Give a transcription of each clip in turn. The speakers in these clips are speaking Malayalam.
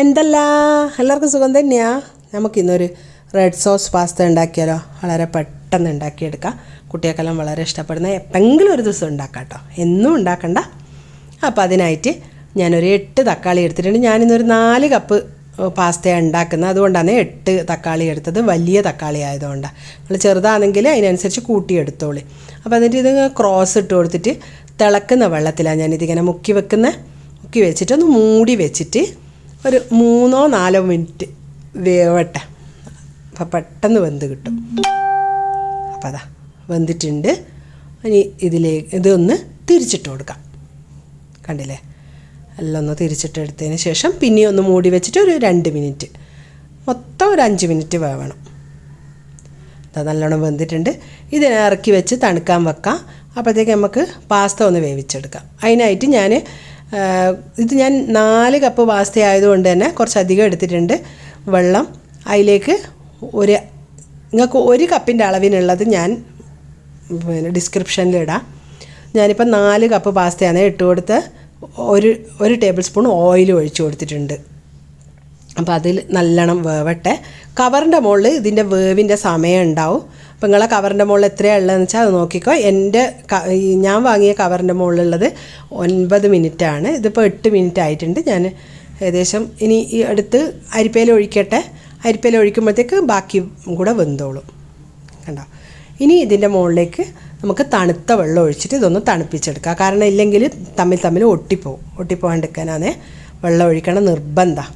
എന്തല്ല? എല്ലാവർക്കും സുഖം തന്നെയാ. നമുക്കിന്നൊരു റെഡ് സോസ് പാസ്ത ഉണ്ടാക്കിയാലോ? വളരെ പെട്ടെന്ന് ഉണ്ടാക്കിയെടുക്കാം. കുട്ടികൾക്കെല്ലാം വളരെ ഇഷ്ടപ്പെടുന്ന എപ്പെങ്കിലും ഒരു ദിവസം ഉണ്ടാക്കാം കേട്ടോ. എന്നും ഉണ്ടാക്കണ്ട. അപ്പോൾ അതിനായിട്ട് ഞാനൊരു എട്ട് തക്കാളി എടുത്തിട്ടുണ്ട്. ഞാനിന്നൊരു നാല് കപ്പ് പാസ്തയാണ് ഉണ്ടാക്കുന്നത്. അതുകൊണ്ടാണ് എട്ട് തക്കാളി എടുത്തത്. വലിയ തക്കാളി ആയതുകൊണ്ടാണ് നമ്മൾ ചെറുതാണെങ്കിൽ അതിനനുസരിച്ച് കൂട്ടിയെടുത്തോളി അപ്പോൾ എന്നിട്ട് ഇത് ക്രോസ് ഇട്ട് കൊടുത്തിട്ട് തിളക്കുന്ന വെള്ളത്തിലാണ് ഞാനിതിങ്ങനെ മുക്കി വെക്കുന്നത് മുക്കി വെച്ചിട്ട് ഒന്ന് മൂടി വെച്ചിട്ട് ഒരു മൂന്നോ നാലോ മിനിറ്റ് വേവട്ടെ. അപ്പം പെട്ടെന്ന് വെന്ത് കിട്ടും. അപ്പം അതാ വെന്തിട്ടുണ്ട്. ഇനി ഇതിലേക്ക് ഇതൊന്ന് തിരിച്ചിട്ട് കൊടുക്കാം. കണ്ടില്ലേ? എല്ലാം ഒന്ന് തിരിച്ചിട്ടെടുത്തതിന് ശേഷം പിന്നെയും ഒന്ന് മൂടി വെച്ചിട്ട് ഒരു രണ്ട് മിനിറ്റ്. മൊത്തം ഒരു അഞ്ച് മിനിറ്റ് വേവണം. അത് നല്ലോണം വെന്തിട്ടുണ്ട്. ഇതിനെ ഇറക്കി വെച്ച് തണുക്കാൻ വെക്കാം. അപ്പോഴത്തേക്ക് നമുക്ക് പാസ്ത ഒന്ന് വേവിച്ചെടുക്കാം. അതിനായിട്ട് ഞാൻ ഇത് ഞാൻ നാല് കപ്പ് പാസ്ത ആയതുകൊണ്ട് തന്നെ കുറച്ചധികം എടുത്തിട്ടുണ്ട്. വെള്ളം അതിലേക്ക് ഒരു നിങ്ങൾക്ക് ഒരു കപ്പിന്റെ അളവിനുള്ളത് ഞാൻ പിന്നെ ഡിസ്ക്രിപ്ഷനിലിടാം ഞാനിപ്പോൾ നാല് കപ്പ് പാസ്തയാണ് ഇട്ട് കൊടുത്ത് ഒരു ഒരു ടേബിൾ സ്പൂൺ ഓയിൽ ഒഴിച്ചു കൊടുത്തിട്ടുണ്ട്. അപ്പോൾ അതിൽ നല്ലോണം വേവട്ടെ. കവറിന്റെ മുകളിൽ ഇതിന്റെ വേവിന്റെ സമയം ഉണ്ടാവും. അപ്പോൾ നിങ്ങളെ കവറിന്റെ മുകളിൽ എത്രയാണ് ഉള്ളതെന്ന് വെച്ചാൽ അത് നോക്കിക്കോ. എന്റെ ഞാൻ വാങ്ങിയ കവറിന്റെ മുകളിലുള്ളത് ഒൻപത് മിനിറ്റാണ്. ഇതിപ്പോൾ എട്ട് മിനിറ്റ് ആയിട്ടുണ്ട് ഞാൻ ഏകദേശം ഇനി ഈ അടുത്ത് അരിപ്പയിൽ ഒഴിക്കട്ടെ. അരിപ്പയിൽ ഒഴിക്കുമ്പോഴത്തേക്ക് ബാക്കി കൂടെ വെന്തോളും. കണ്ടോ? ഇനി ഇതിന്റെ മുകളിലേക്ക് നമുക്ക് തണുത്ത വെള്ളം ഒഴിച്ചിട്ട് ഇതൊന്ന് തണുപ്പിച്ചെടുക്കുക കാരണം ഇല്ലെങ്കിൽ തമ്മിൽ തമ്മിൽ ഒട്ടിപ്പോവും. ഒട്ടിപ്പോകാണ്ടിരിക്കാനാണ് വെള്ളം ഒഴിക്കണം നിർബന്ധം.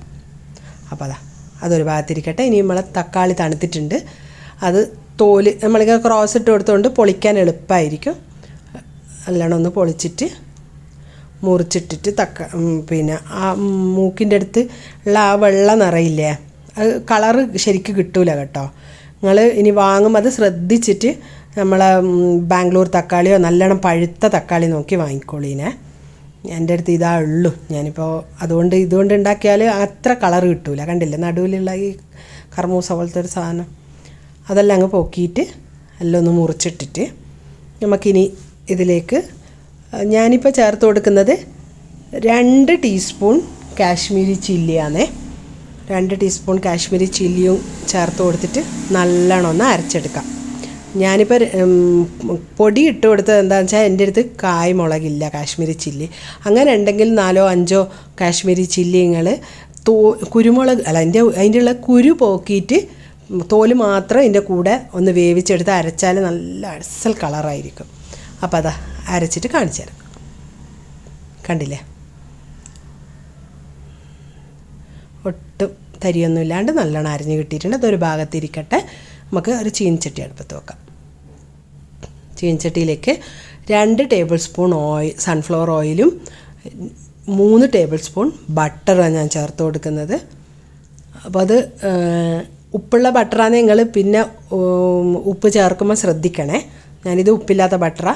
അപ്പോൾ അതാ അതൊരു ഭാഗത്തിരിക്കട്ടെ. ഇനി നമ്മളെ തക്കാളി തണുത്തിട്ടുണ്ട്. അത് തോൽ നമ്മളിങ്ങനെ ക്രോസ് ഇട്ട് കൊടുത്തുകൊണ്ട് പൊളിക്കാൻ എളുപ്പമായിരിക്കും നല്ലോണം ഒന്ന് പൊളിച്ചിട്ട് മുറിച്ചിട്ടിട്ട് തക്ക പിന്നെ ആ മൂക്കിന്റെ അടുത്ത് ഉള്ള ആ വെള്ളം നിറയില്ലേ അത് കളറ് ശരിക്ക് കിട്ടൂല കേട്ടോ. നിങ്ങൾ ഇനി വാങ്ങുമ്പോൾ അത് ശ്രദ്ധിച്ചിട്ട് നമ്മളെ ബാംഗ്ലൂർ തക്കാളിയോ നല്ലോണം പഴുത്ത തക്കാളി നോക്കി വാങ്ങിക്കോളീനെ. എന്റെ അടുത്ത് ഇതാ ഉള്ളൂ. ഞാനിപ്പോൾ അതുകൊണ്ട് ഇതുകൊണ്ട് ഉണ്ടാക്കിയാൽ അത്ര കളർ കിട്ടൂല. കണ്ടില്ലേ? നടുവിലുള്ള ഈ കർമൂസ പോലത്തെ ഒരു സാധനം. അതെല്ലാം അങ്ങ് പൊക്കിയിട്ട് എല്ലാം ഒന്ന് മുറിച്ചിട്ടിട്ട് നമുക്കിനി ഇതിലേക്ക് ഞാനിപ്പോൾ ചേർത്ത് കൊടുക്കുന്നത് രണ്ട് ടീസ്പൂൺ കാശ്മീരി ചില്ലിയാണേ. രണ്ട് ടീസ്പൂൺ കാശ്മീരി ചില്ലിയും ചേർത്ത് കൊടുത്തിട്ട് നല്ലോണം ഒന്ന് അരച്ചെടുക്കാം. ഞാനിപ്പോൾ പൊടി ഇട്ട് കൊടുത്തത് എന്താണെന്ന് വെച്ചാൽ എന്റെ അടുത്ത് കായ് മുളകില്ല കാശ്മീരി ചില്ലി. അങ്ങനെ ഉണ്ടെങ്കിൽ നാലോ അഞ്ചോ കാശ്മീരി ചില്ലിങ്ങൾ തോ കുരുമുളക് അല്ല അതിന്റെ അതിന്റെ ഉള്ള കുരു പോക്കിയിട്ട് തോൽ മാത്രം ഇതിന്റെ കൂടെ ഒന്ന് വേവിച്ചെടുത്ത് അരച്ചാൽ നല്ല അസൽ കളറായിരിക്കും. അപ്പോൾ അതാ അരച്ചിട്ട് കാണിച്ചു തരാം. കണ്ടില്ലേ? ഒട്ടും തരിയൊന്നും ഇല്ലാണ്ട് നല്ലോണം അരിഞ്ഞ് കിട്ടിയിട്ടുണ്ട്. അതൊരു ഭാഗത്തിരിക്കട്ടെ. നമുക്ക് ഒരു ചീനച്ചട്ടി അടുപ്പത്ത് വെക്കാം. ചീനച്ചട്ടിയിലേക്ക് രണ്ട് ടേബിൾ സ്പൂൺ ഓയിൽ സൺഫ്ലവർ ഓയിലും മൂന്ന് ടേബിൾ സ്പൂൺ ബട്ടറാണ് ഞാൻ ചേർത്ത് കൊടുക്കുന്നത്. അപ്പോൾ അത് ഉപ്പുള്ള ബട്ടറാണ് നിങ്ങൾ പിന്നെ ഉപ്പ് ചേർക്കുമ്പോൾ ശ്രദ്ധിക്കണേ. ഞാനിത് ഉപ്പില്ലാത്ത ബട്ടറ.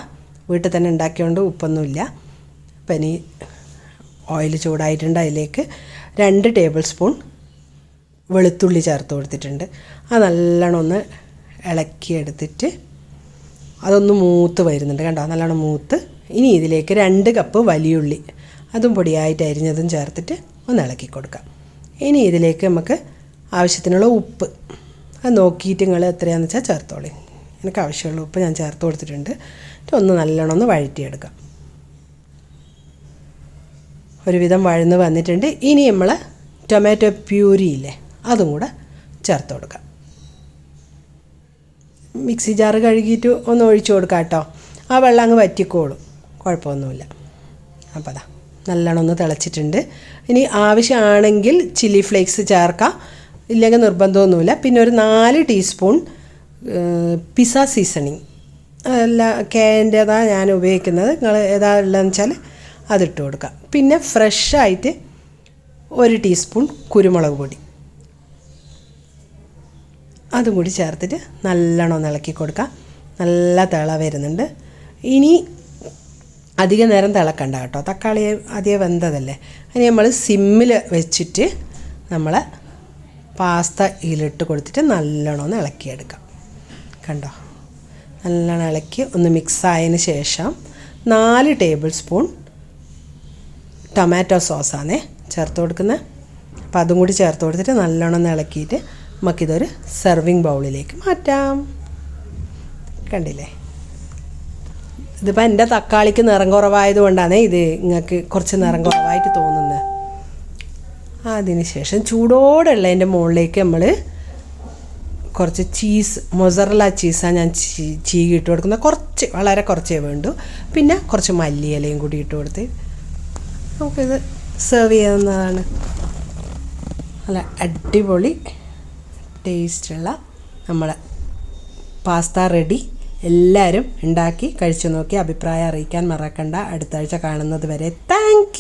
വീട്ടിൽ തന്നെ ഉണ്ടാക്കിയോണ്ട് ഉപ്പൊന്നുമില്ല. അപ്പം ഇനി ഓയിൽ ചൂടായിട്ടുണ്ട് അതിലേക്ക് രണ്ട് ടേബിൾ സ്പൂൺ വെളുത്തുള്ളി ചേർത്ത് കൊടുത്തിട്ടുണ്ട്. അത് നല്ലോണം ഒന്ന് ഇളക്കിയെടുത്തിട്ട് അതൊന്ന് മൂത്ത് വരുന്നുണ്ട് കണ്ടോ? നല്ലോണം മൂത്ത്. ഇനി ഇതിലേക്ക് രണ്ട് കപ്പ് വലിയുള്ളി. അതും പൊടിയായിട്ട് അരിഞ്ഞതും ചേർത്തിട്ട് ഒന്ന് ഇളക്കി കൊടുക്കാം. ഇനി ഇതിലേക്ക് നമുക്ക് ആവശ്യത്തിനുള്ള ഉപ്പ്. അത് നോക്കിയിട്ട് നിങ്ങൾ എത്രയാണെന്ന് വെച്ചാൽ ചേർത്തോളി. എനിക്ക് ആവശ്യമുള്ള ഉപ്പ് ഞാൻ ചേർത്ത് കൊടുത്തിട്ടുണ്ട്. ഒന്ന് നല്ലോണം ഒന്ന് വഴറ്റിയെടുക്കാം. ഒരുവിധം വഴന്ന് വന്നിട്ടുണ്ട്. ഇനി നമ്മൾ ടൊമാറ്റോ പ്യൂരി ഇല്ലേ അതും കൂടെ ചേർത്ത് കൊടുക്കാം. മിക്സി ജാറ് കഴുകിയിട്ട് ഒന്ന് ഒഴിച്ചു കൊടുക്കാം കേട്ടോ. ആ വെള്ളം അങ്ങ് വറ്റിക്കോളും. കുഴപ്പമൊന്നുമില്ല. അപ്പോൾ അതാ നല്ലോണം ഒന്ന് തിളച്ചിട്ടുണ്ട്. ഇനി ആവശ്യമാണെങ്കിൽ ചില്ലി ഫ്ലേക്സ് ചേർക്കാം. ഇല്ലെങ്കിൽ നിർബന്ധമൊന്നുമില്ല. പിന്നെ ഒരു നാല് ടീസ്പൂൺ പിസ സീസണിങ്. അല്ല കേന്റേതാണ് ഞാൻ ഉപയോഗിക്കുന്നത്. നിങ്ങൾ ഏതാ ഉള്ളതെന്ന് വെച്ചാൽ അതിട്ട് കൊടുക്കുക. പിന്നെ ഫ്രഷായിട്ട് ഒരു ടീസ്പൂൺ കുരുമുളക് പൊടി. അതും കൂടി ചേർത്തിട്ട് നല്ലോണം ഇളക്കി കൊടുക്കുക. നല്ല തിള വരുന്നുണ്ട്. ഇനി അധിക നേരം തിളക്കണ്ട കേട്ടോ. തക്കാളി അധികം വെന്തതല്ലേ. അതിന് നമ്മൾ സിമ്മിൽ വെച്ചിട്ട് നമ്മൾ പാസ്ത ഇതിലിട്ട് കൊടുത്തിട്ട് നല്ലോണം ഒന്ന് ഇളക്കിയെടുക്കാം. കണ്ടോ? നല്ലോണം ഇളക്കി ഒന്ന് മിക്സ് ആയതിന് ശേഷം നാല് ടേബിൾ സ്പൂൺ ടൊമാറ്റോ സോസാണേ ചേർത്ത് കൊടുക്കുന്നത്. അപ്പോൾ അതും കൂടി ചേർത്ത് കൊടുത്തിട്ട് നല്ലോണം ഒന്ന് ഇളക്കിയിട്ട് നമുക്കിതൊരു സെർവിങ് ബൗളിലേക്ക് മാറ്റാം. കണ്ടില്ലേ? ഇതിപ്പോൾ എന്റെ തക്കാളിക്ക് നിറം കുറവായത് കൊണ്ടാണ് ഇത് നിങ്ങൾക്ക് കുറച്ച് നിറം കുറവായിട്ട് തോന്നുന്നത്. അതിന് ശേഷം ചൂടോടുള്ള എന്റെ മുകളിലേക്ക് നമ്മൾ കുറച്ച് ചീസ് മൊസറല ചീസാണ് ഞാൻ ചീകി ഇട്ട് കൊടുക്കുന്നത്. കുറച്ച് വളരെ കുറച്ചേ വേണ്ടൂ. പിന്നെ കുറച്ച് മല്ലിയിലയും കൂടി ഇട്ട് കൊടുത്ത് നമുക്കിത് സെർവ് ചെയ്യാവുന്നതാണ്. നല്ല അടിപൊളി ടേസ്റ്റുള്ള നമ്മളെ പാസ്ത റെഡി എല്ലാവരും ഉണ്ടാക്കി കഴിച്ചു നോക്കി. അഭിപ്രായം അറിയിക്കാൻ മറക്കണ്ട. അടുത്ത ആഴ്ച കാണുന്നത് വരെ. താങ്ക്